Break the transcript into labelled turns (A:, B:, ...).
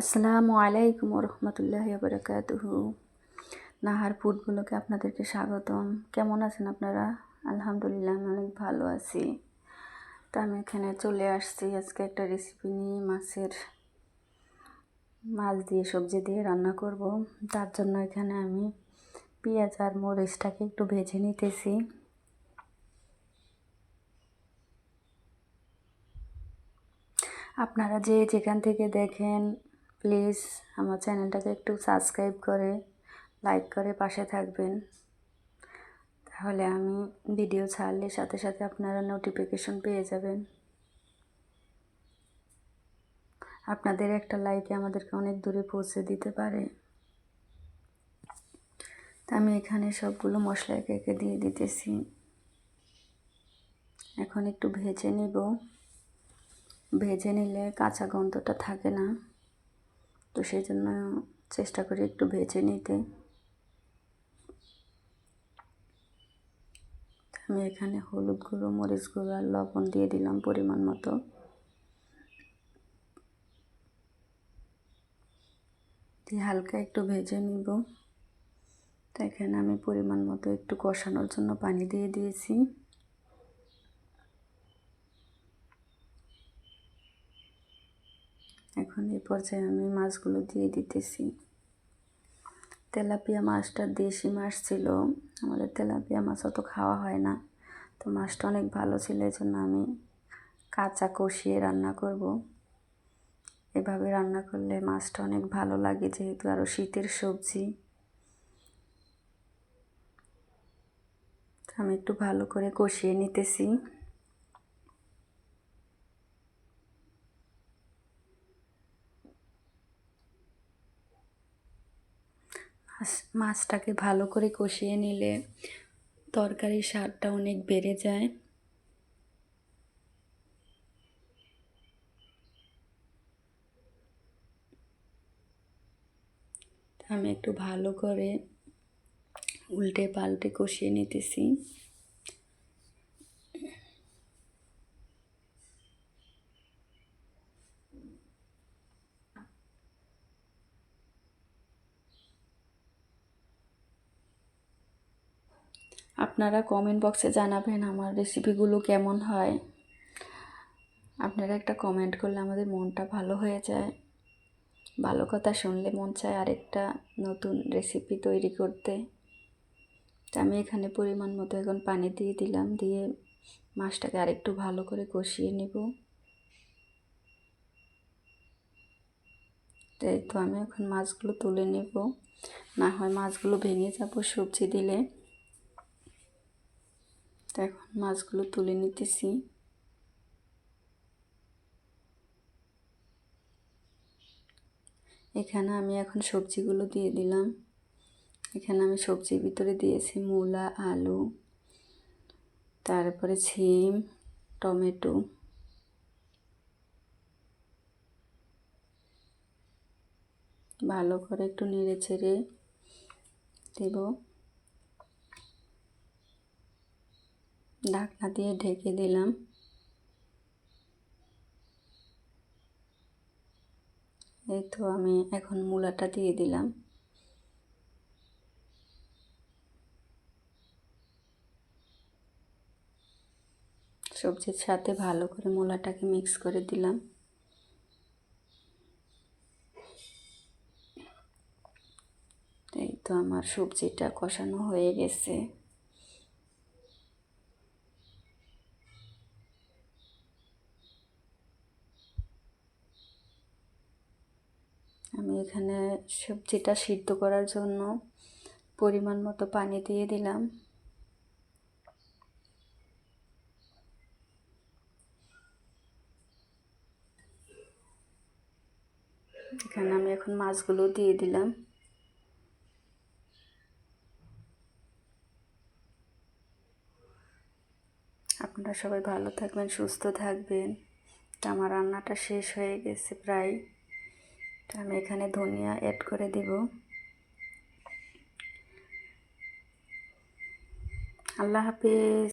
A: আসসালামু আলাইকুম রহমতুল্লাহ বরকাতুহু নাহার ফুডগুলোকে আপনাদেরকে স্বাগতম। কেমন আছেন আপনারা? আলহামদুলিল্লাহ, আমি অনেক ভালো আছি। তো আমি এখানে চলে আসছি। আজকে একটা রেসিপি নিয়ে মাছের মাছ দিয়ে, সবজি দিয়ে রান্না করব। তার জন্য এখানে আমি পেঁয়াজ আর মরিচটাকে একটু ভেজে নিতেছি। আপনারা যে যেখান থেকে দেখেন প্লিজ আমার চ্যানেলটাকে একটু সাবস্ক্রাইব করে, লাইক করে পাশে থাকবেন। তাহলে আমি ভিডিও ছাড়লে সাথে সাথে আপনারা নোটিফিকেশন পেয়ে যাবেন। আপনাদের একটা লাইকে আমাদেরকে অনেক দূরে পৌঁছে দিতে পারে। তা আমি এখানে সবগুলো মশলা একে একে দিয়ে দিতেছি। এখন একটু ভেজে নিব। ভেজে নিলে কাঁচা গন্ধটা থাকে না। তো সেই জন্য চেষ্টা করি একটু ভেজে নিতে। আমি এখানে হলুদ গুঁড়ো, মরিচ গুঁড়ো আর লবণ দিয়ে দিলাম পরিমাণ মতো। দিয়ে হালকা একটু ভেজে নিব। তো এখানে আমি পরিমাণ মতো একটু কষানোর জন্য পানি দিয়ে দিয়েছি। এখন এই পর্যায়ে আমি মাছগুলো দিয়ে দিতেছি। তেলাপিয়া মাছটা দেশি মাছ ছিল। আমাদের তেলাপিয়া মাছ অত খাওয়া হয় না। তো মাছটা অনেক ভালো ছিল এই জন্য আমি কাঁচা কষিয়ে রান্না করব। এভাবে রান্না করলে মাছটা অনেক ভালো লাগে, যেহেতু আরও শীতের সবজি। আমি একটু ভালো করে কষিয়ে নিতেছি। মাছটাকে ভালো করে কষিয়ে নিলে তরকারির স্বাদটা অনেক বেড়ে যায়। আমি একটু ভালো করে উল্টে পাল্টে কষিয়ে নিতেছি। আপনারা কমেন্ট বক্সে জানাবেন আমার রেসিপিগুলো কেমন হয়। আপনারা একটা কমেন্ট করলে আমাদের মনটা ভালো হয়ে যায়। ভালো কথা শুনলে মন চায় আরেকটা নতুন রেসিপি তৈরি করতে। আমি এখানে পরিমাণ মতো এখন পানি দিয়ে দিলাম, দিয়ে মাছটাকে আরেকটু ভালো করে কষিয়ে নেব। তো আমি এখন মাছগুলো তুলে নেব। না হয় মাছগুলো ভেঙে যাব সবজি দিলে। তো এখন মাছগুলো তুলে নিতেছি। এখানে আমি এখন সবজিগুলো দিয়ে দিলাম। এখানে আমি সবজির ভিতরে দিয়েছি মূলা, আলু, তারপরে ছিম, টমেটো। ভালো করে একটু নেড়ে চেড়ে দেব। ঢাকনা দিয়ে ঢেকে দিলাম। এই তো আমি এখন মূলাটা দিয়ে দিলাম। সবজির সাথে ভালো করে মূলাটাকে মিক্স করে দিলাম। এই তো আমার সবজিটা কষানো হয়ে গেছে। আমি এখানে সবজিটা সিদ্ধ করার জন্য পরিমাণ মতো পানি দিয়ে দিলাম। এখানে আমি এখন মাছগুলো দিয়ে দিলাম। আপনারা সবাই ভালো থাকবেন, সুস্থ থাকবেন। আমার রান্নাটা শেষ হয়ে গেছে প্রায়। আমি এখানে ধনিয়া অ্যাড করে দেব। আল্লাহ হাফিজ।